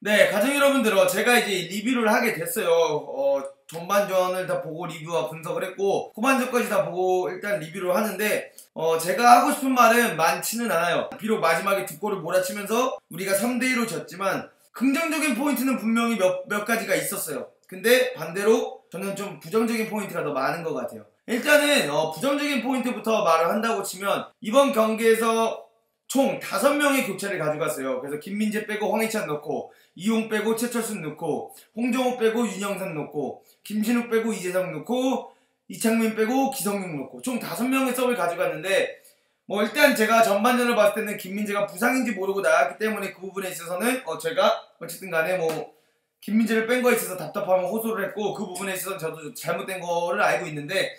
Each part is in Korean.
네, 가정 여러분들, 어, 제가 이제 리뷰를 하게 됐어요. 어, 전반전을 다 보고 리뷰와 분석을 했고, 후반전까지 다 보고 일단 리뷰를 하는데, 어, 제가 하고 싶은 말은 많지는 않아요. 비록 마지막에 두 골을 몰아치면서 우리가 3대1로 졌지만, 긍정적인 포인트는 분명히 몇, 몇 가지가 있었어요. 근데 반대로 저는 좀 부정적인 포인트가 더 많은 것 같아요. 일단은, 어, 부정적인 포인트부터 말을 한다고 치면, 이번 경기에서 총 5명의 교체를 가져갔어요. 그래서 김민재 빼고 황희찬 넣고 이용 빼고 최철순 넣고 홍정호 빼고 윤영선 넣고 김신욱 빼고 이재성 넣고 이창민 빼고 기성용 넣고 총 5명의 서브를 가져갔는데 뭐 일단 제가 전반전을 봤을 때는 김민재가 부상인지 모르고 나왔기 때문에 그 부분에 있어서는 어 제가 어쨌든 간에 뭐 김민재를 뺀 거에 있어서 답답함을 호소를 했고 그 부분에 있어서는 저도 잘못된 거를 알고 있는데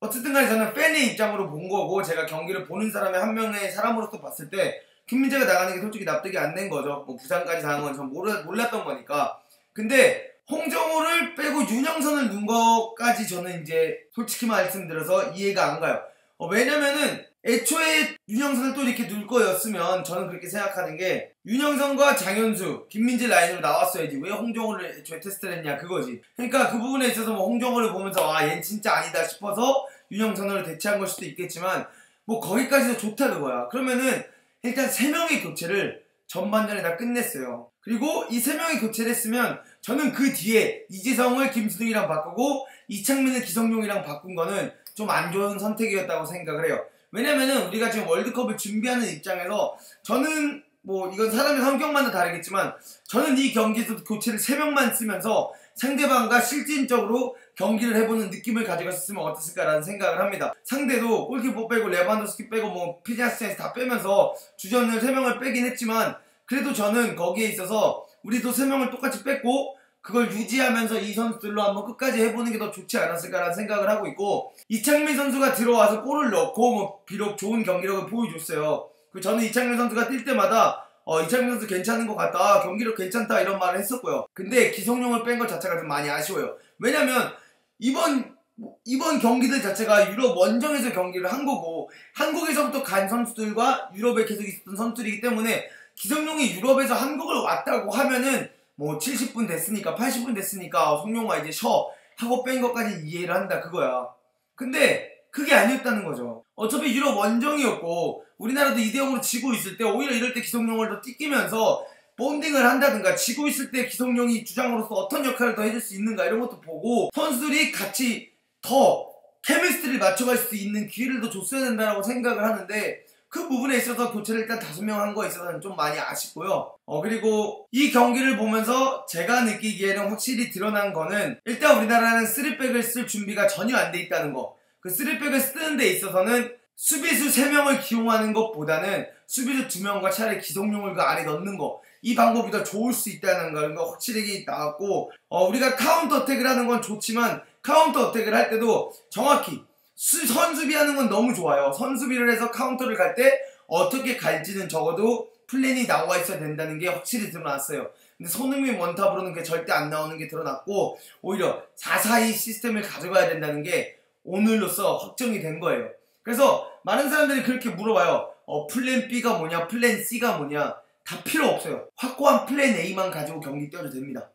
어쨌든 간에 저는 팬의 입장으로 본 거고 제가 경기를 보는 사람의 한 명의 사람으로서 봤을 때 김민재가 나가는 게 솔직히 납득이 안 된 거죠. 뭐 부상까지 당한 건 전 몰랐던 거니까. 근데 홍정호를 빼고 윤영선을 넣은 것까지 저는 이제 솔직히 말씀드려서 이해가 안 가요. 어, 왜냐면은 애초에 윤영선을 또 이렇게 넣을 거였으면 저는 그렇게 생각하는 게 윤영선과 장현수, 김민재 라인으로 나왔어야지 왜 홍정호를 애초에 테스트를 했냐 그거지. 그러니까 그 부분에 있어서 뭐 홍정호를 보면서 아 얘는 진짜 아니다 싶어서 윤영선을 대체한 걸 수도 있겠지만 뭐 거기까지도 좋다 그거야. 그러면은 일단 3명의 교체를 전반전에 다 끝냈어요. 그리고 이 3명의 교체를 했으면 저는 그 뒤에 이재성을 김수등이랑 바꾸고 이창민을 기성용이랑 바꾼 거는 좀 안 좋은 선택이었다고 생각을 해요. 왜냐면은 우리가 지금 월드컵을 준비하는 입장에서 저는 뭐 이건 사람의 성격마다 다르겠지만 저는 이 경기에서 교체를 3명만 쓰면서 상대방과 실질적으로 경기를 해보는 느낌을 가져갔으면 어땠을까라는 생각을 합니다. 상대도 골키퍼 빼고 레반도스키 빼고 뭐 피자스에서 다 빼면서 주전을 3명을 빼긴 했지만 그래도 저는 거기에 있어서 우리도 3명을 똑같이 뺐고 그걸 유지하면서 이 선수들로 한번 끝까지 해보는 게 더 좋지 않았을까라는 생각을 하고 있고 이창민 선수가 들어와서 골을 넣고 뭐 비록 좋은 경기력을 보여줬어요. 그 저는 이창민 선수가 뛸 때마다 어, 이창민 선수 괜찮은 것 같다. 경기력 괜찮다. 이런 말을 했었고요. 근데 기성용을 뺀 것 자체가 좀 많이 아쉬워요. 왜냐면 이번 이번 경기들 자체가 유럽 원정에서 경기를 한 거고 한국에서부터 간 선수들과 유럽에 계속 있었던 선수들이기 때문에 기성용이 유럽에서 한국을 왔다고 하면은 뭐 70분 됐으니까 80분 됐으니까 성용아 이제 쉬어 하고 뺀 것까지 이해를 한다 그거야. 근데 그게 아니었다는 거죠. 어차피 유럽 원정이었고 우리나라도 2대0으로 지고 있을 때 오히려 이럴 때 기성용을 더 띠끼면서 본딩을 한다든가 지고 있을 때 기성용이 주장으로서 어떤 역할을 더 해줄 수 있는가 이런 것도 보고 선수들이 같이 더 케미스트리를 맞춰갈 수 있는 기회를 더 줬어야 된다고 생각을 하는데 그 부분에 있어서 교체를 일단 다섯 명 한 거에 있어서는 좀 많이 아쉽고요. 어 그리고 이 경기를 보면서 제가 느끼기에는 확실히 드러난 거는 일단 우리나라는 쓰리백을 쓸 준비가 전혀 안 돼 있다는 거. 그 쓰리백을 쓰는 데 있어서는 수비수 3명을 기용하는 것보다는 수비수 2명과 차라리 기성용을 그 안에 넣는 거. 이 방법이 더 좋을 수 있다는 거 확실히 나왔고 어, 우리가 카운터 어택을 하는 건 좋지만 카운터 어택을 할 때도 정확히 수, 선수비하는 건 너무 좋아요. 선수비를 해서 카운터를 갈 때 어떻게 갈지는 적어도 플랜이 나와 있어야 된다는 게 확실히 드러났어요. 근데 손흥민 원탑으로는 그게 절대 안 나오는 게 드러났고 오히려 442 시스템을 가져가야 된다는 게 오늘로써 확정이 된 거예요. 그래서 많은 사람들이 그렇게 물어봐요. 어, 플랜 B가 뭐냐, 플랜 C가 뭐냐. 다 필요 없어요. 확고한 플랜 A만 가지고 경기 뛰어도 됩니다.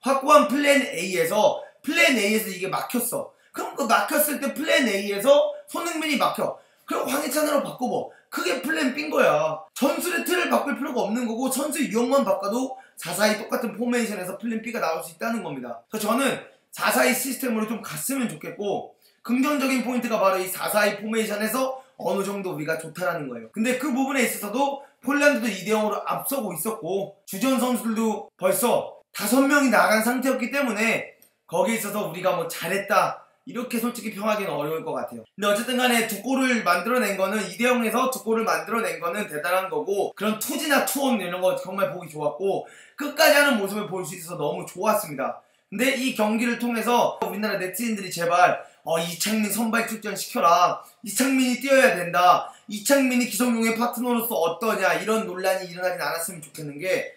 확고한 플랜 A에서 플랜 A에서 이게 막혔어. 그럼 그 막혔을 때 플랜 A에서 손흥민이 막혀. 그럼 황희찬으로 바꿔봐. 그게 플랜 B인 거야. 전술의 틀을 바꿀 필요가 없는 거고 선수 유형만 바꿔도 442 똑같은 포메이션에서 플랜 B가 나올 수 있다는 겁니다. 그래서 저는 442 시스템으로 좀 갔으면 좋겠고 긍정적인 포인트가 바로 이 442 포메이션에서 어느 정도 우리가 좋다라는 거예요. 근데 그 부분에 있어서도 폴란드도 2대0으로 앞서고 있었고 주전 선수들도 벌써 5명이 나간 상태였기 때문에 거기에 있어서 우리가 뭐 잘했다 이렇게 솔직히 평하기는 어려울 것 같아요. 근데 어쨌든 간에 두 골을 만들어낸 거는 2대0에서 두 골을 만들어낸 거는 대단한 거고 그런 투지나 투혼 이런 거 정말 보기 좋았고 끝까지 하는 모습을 볼 수 있어서 너무 좋았습니다. 근데 이 경기를 통해서 우리나라 네티즌들이 제발 어, 이창민 선발 출전 시켜라. 이창민이 뛰어야 된다. 이창민이 기성용의 파트너로서 어떠냐. 이런 논란이 일어나진 않았으면 좋겠는 게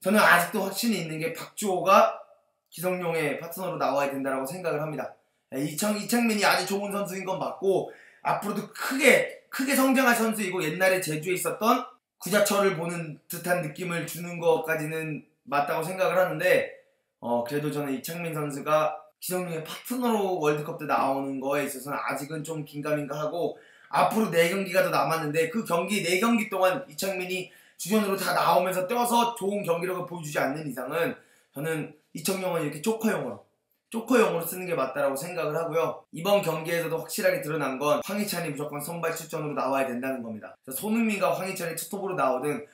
저는 아직도 확신이 있는 게 박주호가 기성용의 파트너로 나와야 된다라고 생각을 합니다. 예, 이창, 이창민이 아주 좋은 선수인 건 맞고 앞으로도 크게 크게 성장할 선수이고 옛날에 제주에 있었던 구자철을 보는 듯한 느낌을 주는 것까지는 맞다고 생각을 하는데 어, 그래도 저는 이창민 선수가 기성용의 파트너로 월드컵 때 나오는 거에 있어서는 아직은 좀 긴가민가 하고 앞으로 4경기가 더 남았는데 그 경기 4경기 동안 이창민이 주전으로 다 나오면서 뛰어서 좋은 경기력을 보여주지 않는 이상은 저는 이청용은 이렇게 조커용으로 조커용으로 쓰는 게 맞다라고 생각을 하고요. 이번 경기에서도 확실하게 드러난 건 황희찬이 무조건 선발 출전으로 나와야 된다는 겁니다. 손흥민과 황희찬이 투톱으로 나오든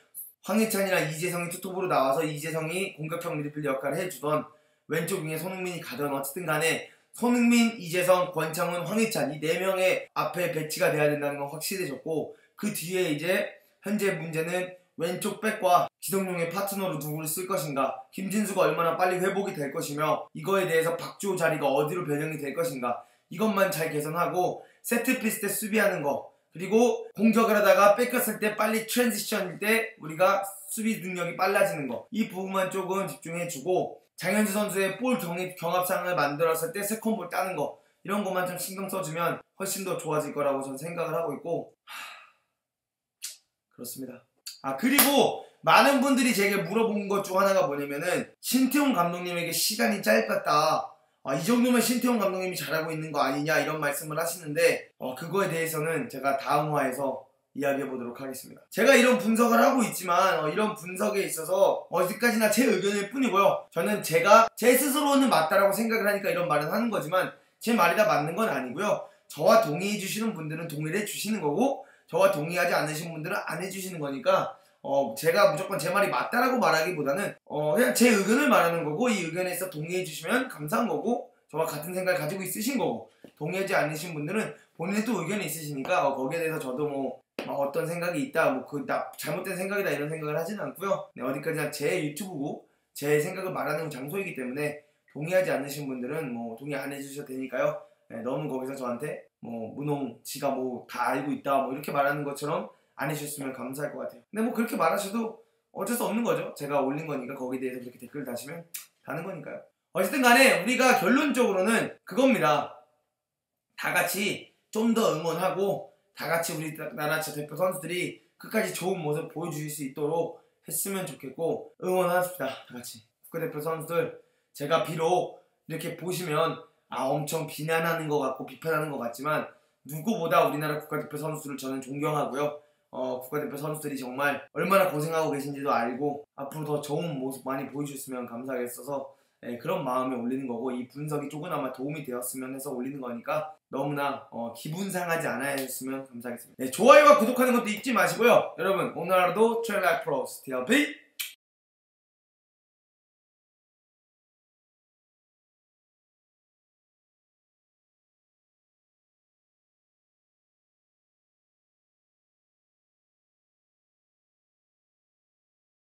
황희찬이랑 이재성이 투톱으로 나와서 이재성이 공격형 미드필더 역할을 해주던 왼쪽 윙에 손흥민이 가던 어쨌든 간에 손흥민, 이재성, 권창훈, 황희찬 이 네 명의 앞에 배치가 돼야 된다는 건 확실해졌고 그 뒤에 이제 현재 문제는 왼쪽 백과 기성용의 파트너로 누구를 쓸 것인가 김진수가 얼마나 빨리 회복이 될 것이며 이거에 대해서 박주호 자리가 어디로 변형이 될 것인가 이것만 잘 개선하고 세트피스 때 수비하는 거 그리고 공격을 하다가 뺏겼을 때 빨리 트랜지션일 때 우리가 수비 능력이 빨라지는 거 이 부분만 조금 집중해주고 장현주 선수의 볼 경합, 경합상을 만들었을 때 세컨볼 따는 거 이런 것만 좀 신경 써주면 훨씬 더 좋아질 거라고 저는 생각을 하고 있고 하... 그렇습니다. 아 그리고 많은 분들이 제게 물어본 것 중 하나가 뭐냐면은 신태용 감독님에게 시간이 짧았다. 아, 이 정도면 신태용 감독님이 잘하고 있는 거 아니냐 이런 말씀을 하시는데 어, 그거에 대해서는 제가 다음 화에서 이야기해 보도록 하겠습니다. 제가 이런 분석을 하고 있지만 어, 이런 분석에 있어서 어디까지나 제 의견일 뿐이고요. 저는 제가 제 스스로는 맞다라고 생각을 하니까 이런 말은 하는 거지만 제 말이 다 맞는 건 아니고요. 저와 동의해 주시는 분들은 동의를 해 주시는 거고 저와 동의하지 않으신 분들은 안 해주시는 거니까 어, 제가 무조건 제 말이 맞다라고 말하기보다는 어, 그냥 제 의견을 말하는 거고 이 의견에 서 동의해 주시면 감사한 거고 저와 같은 생각을 가지고 있으신 거고 동의하지 않으신 분들은 본인의 또 의견이 있으시니까 어, 거기에 대해서 저도 뭐 어 떤 생각이 있다 뭐그 잘못된 생각이다 이런 생각을 하지는 않고요. 네, 어디까지나 제 유튜브고 제 생각을 말하는 장소이기 때문에 동의하지 않으신 분들은 뭐 동의 안 해주셔도 되니까요. 네, 너무 거기서 저한테 뭐 문홍 지가 뭐 다 알고 있다 뭐 이렇게 말하는 것처럼 안 해주셨으면 감사할 것 같아요. 근데 뭐 그렇게 말하셔도 어쩔 수 없는 거죠. 제가 올린 거니까 거기에 대해서 그렇게 댓글 다시면 다는 거니까요. 어쨌든 간에 우리가 결론적으로는 그겁니다. 다 같이 좀 더 응원하고 다 같이 우리 나라 대표 선수들이 끝까지 좋은 모습 보여주실 수 있도록 했으면 좋겠고 응원합시다. 다 같이 국가대표 선수들 제가 비록 이렇게 보시면 아 엄청 비난하는 것 같고 비판하는 것 같지만 누구보다 우리나라 국가대표 선수를 저는 존경하고요. 어, 국가대표 선수들이 정말 얼마나 고생하고 계신지도 알고 앞으로 더 좋은 모습 많이 보여주셨으면 감사하겠어서 네, 그런 마음에 올리는 거고 이 분석이 조금나마 도움이 되었으면 해서 올리는 거니까 너무나 어, 기분 상하지 않아야 했으면 감사하겠습니다. 네, 좋아요와 구독하는 것도 잊지 마시고요. 여러분 오늘 하루도 트레일라이 프로 스티어피